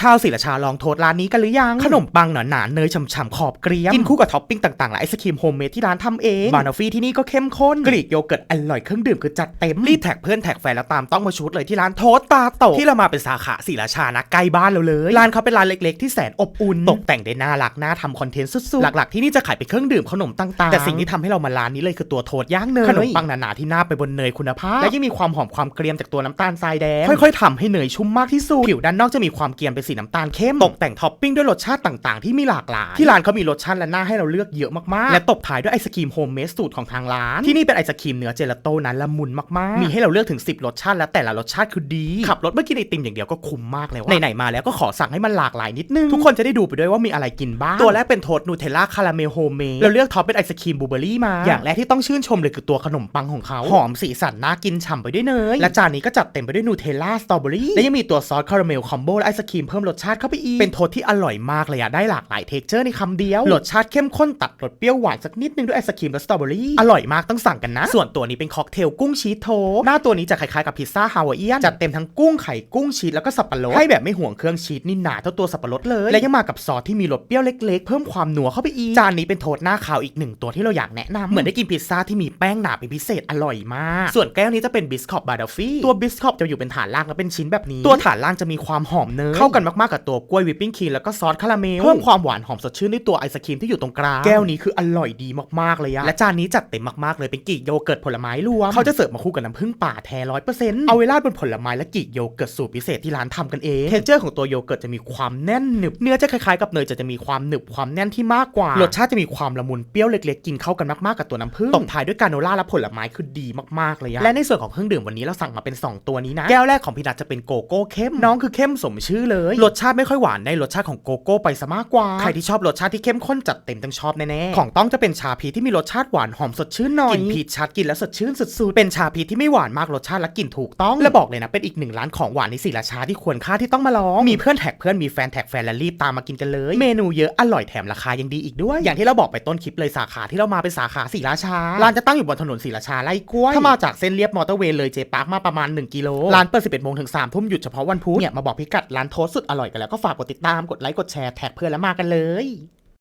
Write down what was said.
ชาวศิลาชาลองโทษร้านนี้กันหรือยัง ขนมปังหนาๆเนยฉ่ำๆขอบเกรียม กินคู่กับท็อปปิ้งต่างๆและไอศครีมโฮมเมดที่ร้านทำเองบานอฟฟี่ที่นี่ก็เข้มข้น กรีกโยเกิร์ตอร่อยเครื่องดื่มคือจัดเต็ม รีบแท็กเพื่อนแท็กแฟนแล้วตามต้องมาชุดเลยที่ร้านโทษตาโตที่เรามาเป็นสาขาศิลาชานะใกล้บ้านเราเลย ร้านเขาเป็นร้านเล็กๆที่แสนอบอุ่นตกแต่งได้น่ารักน่าทำคอนเทนต์สุดๆหลักๆที่นี่จะขายเป็นเครื่องดื่มขนมต่างๆ แต่สิ่งที่ทำให้เรามาร้านนี้เลยคือตัวโทษย่างเนยขนมปังหนาๆที่หน้าไปบนเนยคุณภาพและยังมีความหอมความเกรียมจากตัวน้ำตาลทรายแดงค่อยๆทำให้เนยชุ่มมากที่สุดผิวด้านนอกจะมีความเกรียมเป็นสีน้ำตาลเข้มตกแต่งท็อปปิ้งด้วยรสชาติต่างๆ ที่มีหลากหลายที่ร้านเขามีรสชาติและหน้าให้เราเลือกเยอะมากๆ และตบท้ายด้วยไอศครีมโฮมเมดสูตรของทางร้าน ที่นี่เป็นไอศครีมเนื้อเจลาโต้นั้นละมุนมากๆ มีให้เราเลือกถึง 10 รสชาติและแต่ละรสชาติคือดี ขับรถเมื่อกินไอติมอย่างเดียวก็คุ้มมากเลยว่าไหนๆมาแล้วก็ขอสั่งให้มันหลากหลายนิดนึงทุกคนจะได้ดูไปด้วยว่ามีอะไรกินบ้างตัวแรกเป็นโทสต์นูเทลล่าคาราเมลโฮมเมดเราเลือกท็อปเป็นไอศครีมบลูเบอร์รี่มาอย่างแรกที่ต้องชื่นชมเลยคือตัวขนมปังของเขาหอมสีสันน่ากินฉ่ำไปด้วยเนยและจานนี้ก็จัดเต็มไปด้วยนูเทลล่าสตรอเบอรี่และยังมีตัวซอสคาราเมลคอมโบและไอศครีมเพิ่มรสชาติเข้าไปอีก เป็นโทสที่อร่อยมากเลยอะได้หลากหลายเท็กเจอร์ในคำเดียว รสชาติเข้มข้นตัดรสเปรี้ยวหวานสักนิดนึงด้วยไอศครีมและสตรอเบอรี่ อร่อยมากต้องสั่งกันนะ ส่วนตัวนี้เป็นค็อกเทลกุ้งชีสโทสต์หน้าตัวนี้จะคล้ายๆกับพิซซ่าฮาวายเอียนจัดเต็มทั้งกุ้งไข่กุ้งชีสแล้วก็สับปะรดให้แบบไม่ห่วงเครื่องชีสนี่หนาเท่าตัวสับปะรดเลย และยังมากับซอสที่มีรสเปรี้ยวเล็กๆ เพิ่มความหนัวเข้าไปอีกจานนี้เป็นโทสหน้าขาวอีกหนึ่งตัวที่เราอยากแนะนำเหมือนได้กินพิซซ่าที่มีแป้งหนาเป็นพิเศษอร่อยมาก ส่วนแก้วนี้จะเป็นบิสคอตบาร์ดฟี่ตัวบิสคอตจะอยู่เป็นฐานล่างและเป็นชิ้นแบบนี้ ตัวฐานล่างจะมีความหอมเนยเข้ากันมากๆกับตัวกล้วยวิปปิ้งครีมแล้วก็ซอสคาราเมลเพิ่มความหวานหอมสดชื่นด้วยตัวไอศครีมที่อยู่ตรงกลางแก้วนี้คืออร่อยดีมากๆเลยอะและจานนี้จัดเต็มมากๆเลยเป็นกรีกโยเกิร์ตผลไม้รวมเขาจะเสิร์ฟมาคู่กับน้ำผึ้งป่าแท้ร้อยเปอร์เซ็นต์เอาไว้ราดบนผลไม้และกรีกโยเกิร์ตสูตรพิเศษที่ร้านทำกันเองเทเจอร์ของตัวโยเกิร์ตจะมีความแน่นหนึบเนื้อจะคล้ายๆกับเนยจะจะมีความหนึบความแน่นที่มากกว่ารสชาติจะมีความละมุนเปรี้ยวเล็กๆกินเข้ากันมากๆกับตัวน้ำผึ้งตบท้ายด้วยกราโนล่าและผลไม้คือดีมากๆเลยอะและในส่วนของเครื่องดื่มวันนี้เราสั่งมาเป็น 2 ตัวนี้นะแก้วแรกของพี่นัทจะเป็นโกโก้เข้มน้องคือเข้มสมชื่อเลยรสชาติไม่ค่อยหวานได้รสชาติของโกโก้ไปซะมากกว่า ใครที่ชอบรสชาติที่เข้มข้นจัดเต็มต้องชอบแน่ๆ ของต้องจะเป็นชาพีชที่มีรสชาติหวานหอมสดชื่นหน่อย กินพีชชัดกินแล้วสดชื่นสุดๆ เป็นชาพีชที่ไม่หวานมากรสชาติและกลิ่นถูกต้อง และบอกเลยนะเป็นอีกหนึ่งร้านของหวานในศรีราชาที่ควรค่าที่ต้องมาลอง มีเพื่อนแท็กเพื่อนมีแฟนแท็กแฟนและรีบตามมากินกันเลย เมนูเยอะอร่อยแถมราคายังดีอีกด้วย อย่างที่เราบอกไปต้นคลิปเลยสาขาที่เรามาเป็นสาขาศรีราชา ร้านจะตั้งอยู่บนถนนศรีราชาไล่กล้วย ถ้ามาจากเส้นเลียบมอเตอร์เวย์เลยเจปาร์คมาประมาณ1กิโล ร้านเปิด11โมงถึง3ทุ่มหยุดเฉพาะวันพุธเนี่ยมาบอกพิกัดร้านโทสต์สุดอร่อยกันแล้วก็ฝากกดติดตามกดไลค์กดแชร์แท็กเพื่อนแล้วมากันเลย